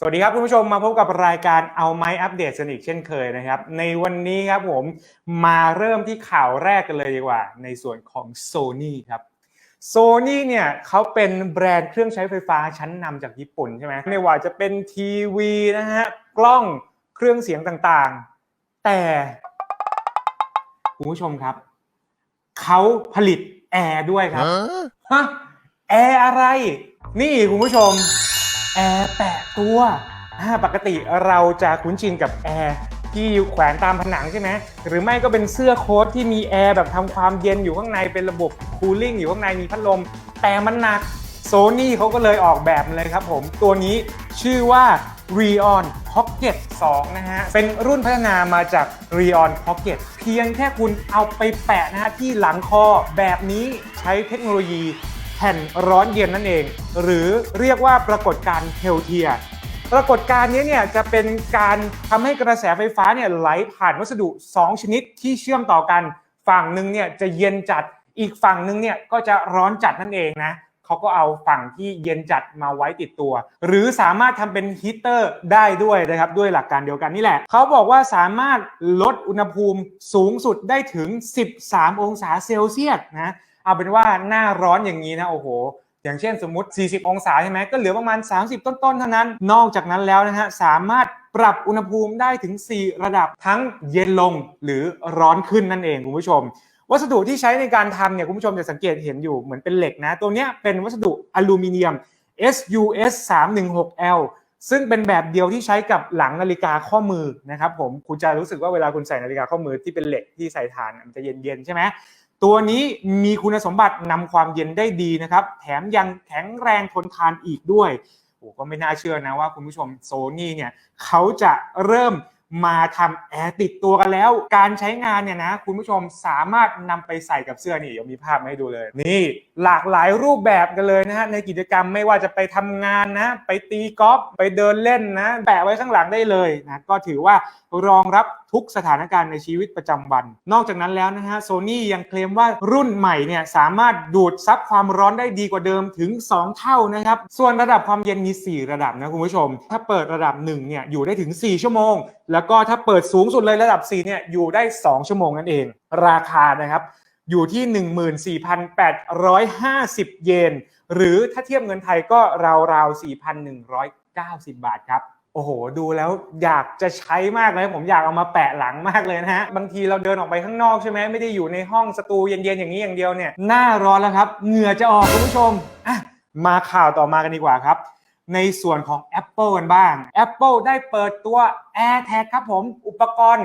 สวัสดีครับคุณผู้ชมมาพบกับรายการเอาไม้อัปเดตสนิทเช่นเคยนะครับ ในวันนี้ครับผมมาเริ่มที่ข่าวแรกกันเลยดีกว่า ในส่วนของ Sony ครับ Sony เนี่ยเขาเป็นแบรนด์เครื่องใช้ไฟฟ้าชั้นนำจากญี่ปุ่นใช่ไหมไม่ว่าจะเป็นทีวีนะฮะกล้องเครื่องเสียงต่างๆ แต่คุณผู้ชมครับ เขาผลิตแอร์ด้วยครับฮะแอร์อะไร นี่คุณผู้ชม แอร์แปะตัวอ่าปกติเราจะคุ้นชินกับแอร์ที่แขวนตามผนังใช่ไหมหรือไม่ก็เป็นเสื้อโค้ทที่มีแอร์แบบทำความเย็นอยู่ข้างในเป็นระบบคูลิ่งอยู่ข้างในมีพัดลม แต่มันหนักโซนี่เขาก็เลยออกแบบเลยครับผม ตัวนี้ชื่อว่า Reon Pocket 2 นะฮะ เป็นรุ่นพัฒนามาจาก Reon Pocket เพียงแค่คุณเอาไปแปะนะฮะที่หลังคอแบบนี้ใช้เทคโนโลยี แผ่นร้อนเย็นนั่นเอง หรือเรียกว่าปรากฏการณ์เฮลเทียปรากฏการณ์นี้เนี่ยจะเป็นการทำให้กระแสไฟฟ้าเนี่ยไหลผ่านวัสดุ 2 ชนิดที่เชื่อมต่อกัน ฝั่งหนึ่งเนี่ยจะเย็นจัดอีกฝั่งหนึ่งเนี่ยก็จะร้อนจัดนั่นเองนะเขาก็เอาฝั่งที่เย็นจัดมาไว้ติดตัว หรือสามารถทำเป็นฮีเตอร์ได้ด้วยนะครับ ด้วยหลักการเดียวกันนี่แหละ เขาบอกว่าสามารถลดอุณหภูมิสูงสุดได้ถึง 13 องศาเซลเซียสนะ เอาเป็นว่าหน้าร้อนอย่างนี้นะโอ้โหอย่างเช่นสมมติ 40 องศาใช่ไหมก็เหลือประมาณ 30 ต้นๆ เท่านั้น นอกจากนั้นแล้วนะฮะ สามารถปรับอุณหภูมิได้ถึง 4 ระดับทั้งเย็นลงหรือร้อนขึ้นนั่นเองคุณผู้ชม วัสดุที่ใช้ในการทำเนี่ยคุณผู้ชมจะสังเกตเห็นอยู่เหมือนเป็นเหล็กนะ ตัวเนี้ยเป็นวัสดุอลูมิเนียม SUS 316L ซึ่งเป็นแบบเดียวที่ใช้กับหลังนาฬิกาข้อมือนะครับผมคุณจะรู้สึกว่าเวลาคุณใส่นาฬิกาข้อมือที่เป็นเหล็กที่ใส่ถ่านมันจะเย็นๆใช่ไหม ตัวนี้มีคุณสมบัตินำความเย็นได้ดีนะครับ แถมยังแข็งแรงทนทานอีกด้วยโอ้ก็ไม่น่าเชื่อนะว่าคุณผู้ชมโซนี่เนี่ยเขาจะเริ่มมาทำแอร์ติดตัวกันแล้ว การใช้งานเนี่ยนะคุณผู้ชมสามารถนำไปใส่กับเสื้อนี่เดี๋ยวมีภาพมาให้ดูเลย นี่หลากหลายรูปแบบกันเลยนะฮะในกิจกรรมไม่ว่าจะไปทำงานนะ ไปตีกอล์ฟไปเดินเล่นนะ แปะไว้ข้างหลังได้เลยนะก็ถือว่ารองรับทุกสถานการณ์ในชีวิตประจำวัน นอกจากนั้นแล้วนะฮะโซนี่ยังเคลมว่ารุ่นใหม่เนี่ยสามารถดูดซับความร้อนได้ดีกว่าเดิมถึง 2 เท่านะครับ ส่วนระดับความเย็นมี 4 ระดับนะคุณผู้ชม ถ้าเปิดระดับ1เนี่ยอยู่ได้ถึง 4 ชั่วโมง แล้วก็ถ้าเปิดสูงสุดเลยระดับ4เนี่ยอยู่ได้ 2 ชั่วโมงนั่นเอง ราคานะครับอยู่ที่ 14,850 เยน หรือถ้าเทียบเงินไทยก็ราวๆ4,190 บาทครับ โอ้โห ดูแล้วอยากจะใช้มากเลย ผมอยากเอามาแปะหลังมากเลยนะฮะ บางทีเราเดินออกไปข้างนอกใช่ไหมไม่ได้อยู่ในห้องสตูเย็นๆอย่างนี้อย่างเดียวเนี่ย หน้าร้อนแล้วครับ เหงื่อจะออกคุณผู้ชมอะมาข่าวต่อมากันดีกว่าครับ ในส่วนของ Apple กันบ้าง Apple ได้เปิดตัว AirTag ครับผม อุปกรณ์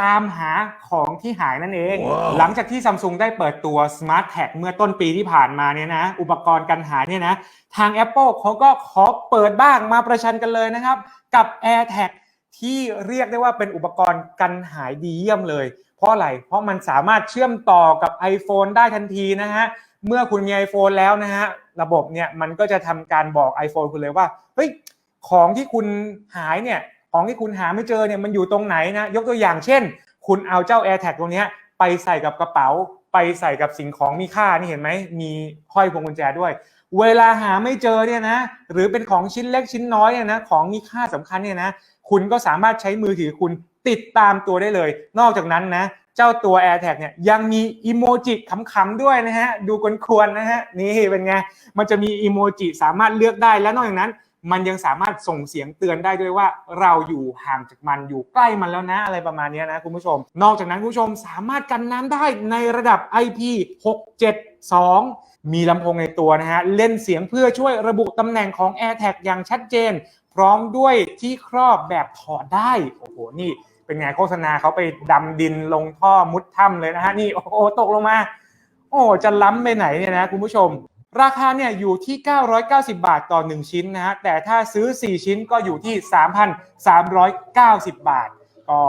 ตามหาของที่หายนั่นเอง หลังจากที่ Samsung ได้เปิดตัว Smart Tag เมื่อต้นปีที่ผ่านมาเนี่ยนะ อุปกรณ์กันหายเนี่ยนะ ทาง Apple เขาก็ขอเปิดบ้างมาประชันกันเลยนะครับ กับ AirTag ที่เรียกได้ว่าเป็นอุปกรณ์กันหายดีเยี่ยมเลย เพราะอะไร เพราะมันสามารถเชื่อมต่อกับ iPhone ได้ทันทีนะฮะ เมื่อคุณมี iPhone แล้วนะฮะ ระบบเนี่ยมันก็จะทำการบอก iPhone คุณเลยว่า เฮ้ย ของที่คุณหายเนี่ย ของที่คุณหาไม่เจอเนี่ยมันอยู่ตรงไหนนะยกตัวอย่างเช่น คุณเอาเจ้า AirTag ตรงนี้ไปใส่กับกระเป๋า ไปใส่กับสิ่งของมีค่านี่เห็นไหมมีห้อยพวงกุญแจด้วย เวลาหาไม่เจอเนี่ยนะหรือเป็นของชิ้นเล็กชิ้นน้อยเนี่ยนะของมีค่าสำคัญเนี่ยนะคุณก็สามารถใช้มือถือคุณติดตามตัวได้เลย นอกจากนั้นนะเจ้าตัว AirTag เนี่ยยังมีอีโมจิขำๆด้วยนะฮะดูกวนๆนะฮะนี่เป็นไงมันจะมีอีโมจิสามารถเลือกได้และนอกจากนั้น มันยังสามารถส่งเสียงเตือนได้ด้วยว่าเราอยู่ห่างจากมันอยู่ใกล้มันแล้วนะอะไรประมาณนี้นะคุณผู้ชม นอกจากนั้นคุณผู้ชมสามารถกันน้ำได้ในระดับ IP672 มีลำโพงในตัวนะฮะเล่นเสียงเพื่อช่วยระบุตำแหน่งของ AirTag อย่างชัดเจน พร้อมด้วยที่ครอบแบบถอดได้โอ้โหนี่เป็นไงโฆษณาเขาไปดำดินลงท่อมุดถ้ำเลยนะฮะนี่โอ้โหตกลงมา โอ้จะล้ำไปไหนเนี่ยนะคุณผู้ชม ราคาเนี่ยอยู่ที่ 990 บาทต่อ 1 ชิ้นนะฮะ แต่ถ้าซื้อ 4 ชิ้นก็อยู่ที่ 3,390 บาท ก็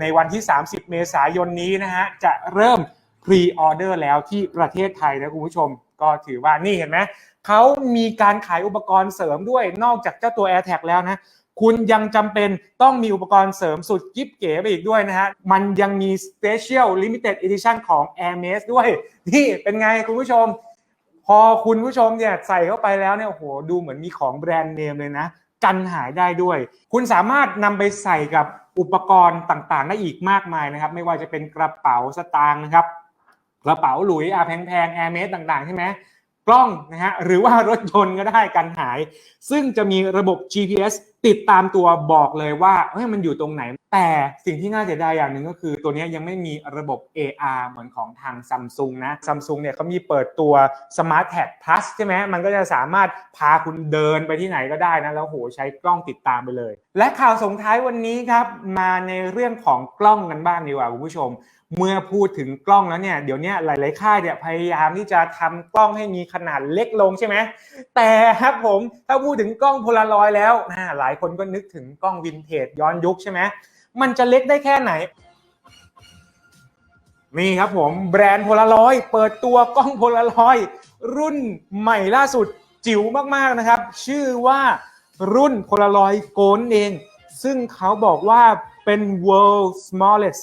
ในวันที่ 30 เมษายนนี้นะฮะ จะเริ่มพรีออเดอร์แล้วที่ประเทศไทยนะคุณผู้ชม ก็ถือว่านี่เห็นไหม เขามีการขายอุปกรณ์เสริมด้วย นอกจากเจ้าตัว AirTag แล้วนะ คุณยังจำเป็นต้องมีอุปกรณ์เสริมสุดกิ๊บเก๋ไปอีกด้วยนะฮะ มันยังมี Special Limited Edition ของ Hermes ด้วย นี่เป็นไงคุณผู้ชม พอคุณผู้ชมเนี่ยใส่เข้าไปแล้วเนี่ยโอ้โหดูเหมือนมีของแบรนด์เนมเลยนะ กันหายได้ด้วย คุณสามารถนำไปใส่กับอุปกรณ์ต่างๆ ได้อีกมากมายนะครับ ไม่ว่าจะเป็นกระเป๋าสตางค์นะครับกระเป๋าหลุยอาแพงๆแอร์เมสต่างๆใช่ไหมกล้องนะฮะหรือว่ารถยนต์ก็ได้กันหาย ซึ่งจะมีระบบ GPS ติดตามตัวบอกเลยว่าเฮ้ยมันอยู่ตรงไหน แต่สิ่งที่น่าเสียดายอย่างหนึ่งก็คือ ตัวนี้ยังไม่มีระบบ AR เหมือนของทาง Samsung นะ Samsung เนี่ยเขามีเปิดตัว Smart Tag Plus ใช่ไหมมันก็จะสามารถพาคุณเดินไปที่ไหนก็ได้นะ แล้วโหใช้กล้องติดตามไปเลย และข่าวส่งท้ายวันนี้ครับ มาในเรื่องของกล้องกันบ้างดีกว่าคุณผู้ชม เมื่อพูดถึงกล้องแล้วเนี่ยเดี๋ยวนี้หลาย ๆ ค่ายเนี่ยพยายามที่จะทำกล้องให้มีขนาดเล็กลงใช่ไหมแต่ครับผมถ้าพูดถึงกล้องโพลารอยด์แล้วนะหลายายคนก็นึกถึงกล้องวินเทจย้อนยุคใช่ไหมมันจะเล็กได้แค่ไหน นี่ครับผมแบรนด์โพลารอยด์เปิดตัวกล้องโพลารอยด์รุ่นใหม่ล่าสุดจิ๋วมากๆนะครับ ชื่อว่ารุ่นโพลารอยด์โกนเอง ซึ่งเขาบอกว่าเป็น world smallest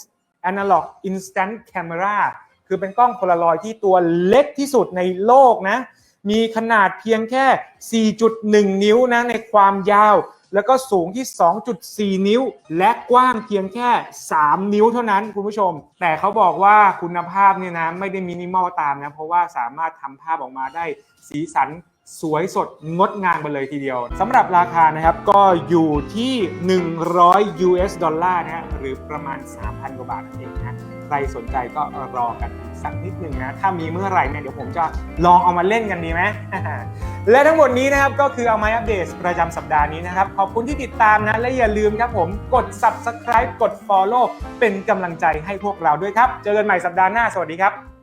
analog instant camera คือเป็นกล้องโพลารอยด์ที่ตัวเล็กที่สุดในโลกนะ มีขนาดเพียงแค่ 4.1 นิ้วนะในความยาว แล้วก็สูงที่ 2.4 นิ้ว และกว้างเพียงแค่ 3 นิ้วเท่านั้นคุณผู้ชม แต่เขาบอกว่าคุณภาพเนี่ยนะไม่ได้มินิมอลตามนะ เพราะว่าสามารถทำภาพออกมาได้สีสันสวยสดงดงามไปเลยทีเดียวสำหรับราคานะครับก็อยู่ที่ 100 US ดอลลาร์นะฮะหรือประมาณ 3,000 กว่าบาทนั่นเองนะ ใครสนใจก็รอกันสักนิดหนึ่งนะ ถ้ามีเมื่อไหร่เนี่ยเดี๋ยวผมจะลองเอามาเล่นกันดีไหมและทั้งหมดนี้นะครับก็คือเอามาอัปเดตประจำสัปดาห์นี้นะครับ ขอบคุณที่ติดตามนะ และอย่าลืมครับผมกด subscribe กด follow เป็นกำลังใจให้พวกเราด้วยครับ เจอกันใหม่สัปดาห์หน้า สวัสดีครับ